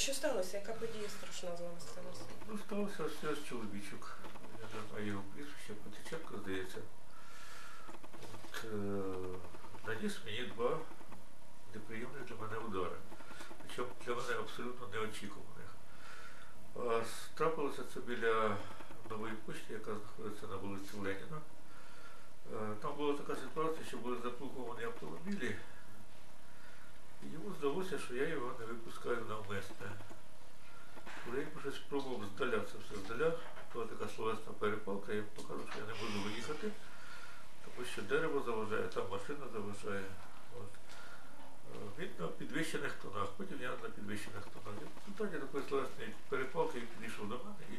що сталося? Яка подія страшна з вами сталася? Ну, стався ось цей чоловічок. Я не його прізвище, Патиченко, здається. От, е, наніс мені два неприємних для мене удари. Причому для мене абсолютно неочікуваних. А трапилося це біля нової почти, яка знаходиться на вулиці Леніна. Е, Там була така ситуація, що були заблоковані автомобілі. І йому здалося, що я його не випускаю навмисне. Коли я спробував здаля це все здаля, була така словесна перепалка, я покажу, що я не можу виїхати, тому що дерево заважає, там машина заважає. От. Е, Він на підвищених тонах, потім я на підвищених тонах. І в результаті такої словесної перепалки він підійшов до мене і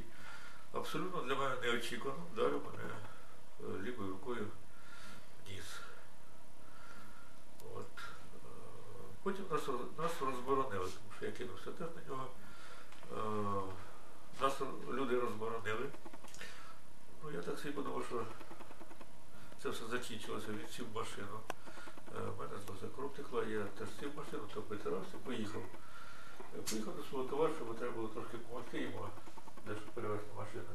абсолютно для мене неочікувано вдарив мене е, лівою рукою в ніс. От. Е, Потім нас, нас розборонили, тому що я кинувся теж на нього. Е, Нас люди розборонили. Ну, я так собі подумав, що це все закінчилося, він сів в машину. Е, в мене з кров текла, я теж сів машину, то потирався, поїхав. Е, Поїхав до свого товариша, бо треба було трошки допомогти йому, дещо перевезти машину.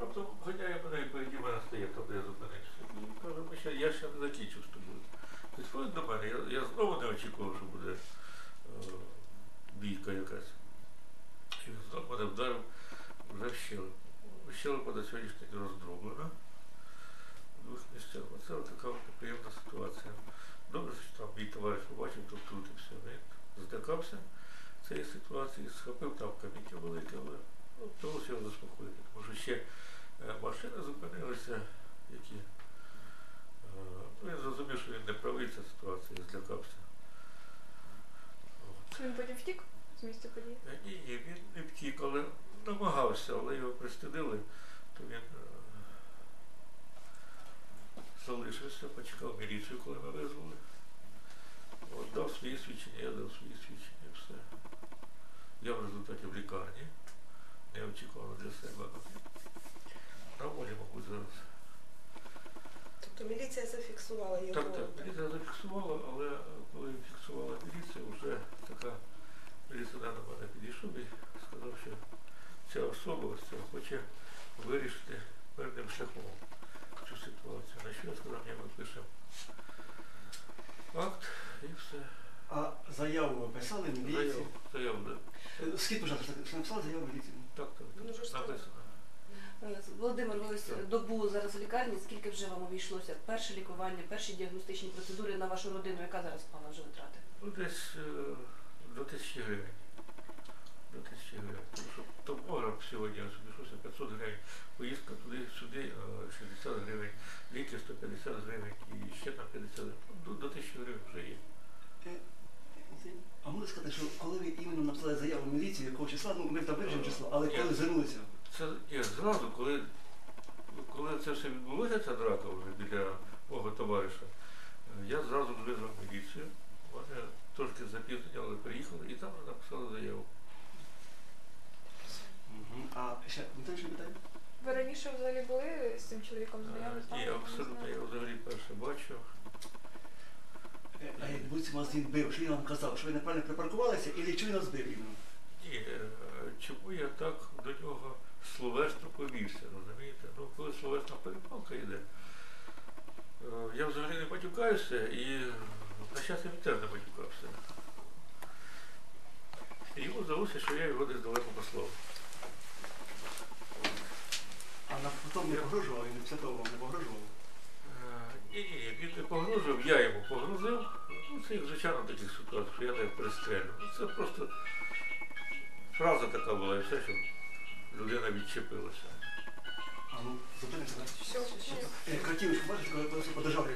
Раптом ганяє мене і переді мене стає там, де я зупинився. І каже, я ще не закінчив з тобою. Підходить до мене, я, я знову не очікував, що буде е, бійка якась. І він знову мене вдарив вже в щелепу. Сьогоднішнього дня роздроблена в двох місцях. Оце така неприємна ситуація. Добре, що там мій товариш побачив, то втрутився. Він здикався цієї ситуації, схопив там каміння велике, але ну, вдалося його заспокоїти. Тому що ще е, машини зупинилися, які е, ну, він зрозумів, що він не правий ця ситуація, злякався. Він потім втік з місця події. Е, Ні, ні, він не втік, але намагався, але його пристидили, то він е, залишився, почекав міліцію, коли ми визвали. От, дав свої свідчення, я дав свої свідчення, все. Я в результаті в лікарні, неочікувано для себе. На волі, мабуть, зараз. Тобто міліція зафіксувала його. Так, так, міліція зафіксувала, але коли фіксувала міліція, вже така міліціонер до мене підійшов і сказав, що ця особа ось ця хоче вирішити певним шляхом цю ситуацію. На що я сказав, ні, ми пишемо акт і все. А заяву Заяву, заяву, да. Е, Скажіть, пожалуйста, що написали заяву в міліцію? Так, так, Ну, так, написано. Е, Володимир, ви ось добу зараз в лікарні. Скільки вже вам обійшлося? Перше лікування, перші діагностичні процедури на вашу родину, яка зараз впала вже витрати? Ну, десь е, до тисячі гривень. До тисячі гривень. Тому що томограф сьогодні обійшовся 500 гривень, поїздка туди-сюди е, 60 гривень, ліки 150 гривень і ще там 50 гривень. Ну, до тисячі гривень вже є. Можете сказати, що коли ви іменно написали заяву в міліцію, якого числа, ну ми там вирішимо число, але Ні. коли звернулися? Це ні, зразу, коли, коли це все відбулося, ця драка вже біля мого товариша, я зразу ж визвав міліцію. Вони трошки запізнення, але приїхали і там вже написали заяву. Мгм. А ще не те, що питання? Ви раніше взагалі були з цим чоловіком знайомі? Е, Ні, абсолютно, я взагалі перше бачу. А як будь вас він бив, що він вам казав, що ви неправильно припаркувалися, і чи він вас бив іменно? Ні, е, чому я так до нього словесно повівся, розумієте? Ну, коли словесна перепалка йде, е, я взагалі не матюкаюся і на щастя він теж не матюкався. І йому здалося, що я його десь далеко послав. А на потім не погрожував, він після того вам не погрожував. Йому. Ну, це як звичайно таких ситуацій, що я так перестрелю. Ну, Це просто фраза така була, і все, щоб людина відчепилася. А ну, зупинимося, так? Все, все. Е, Картиночку бачиш, коли по державі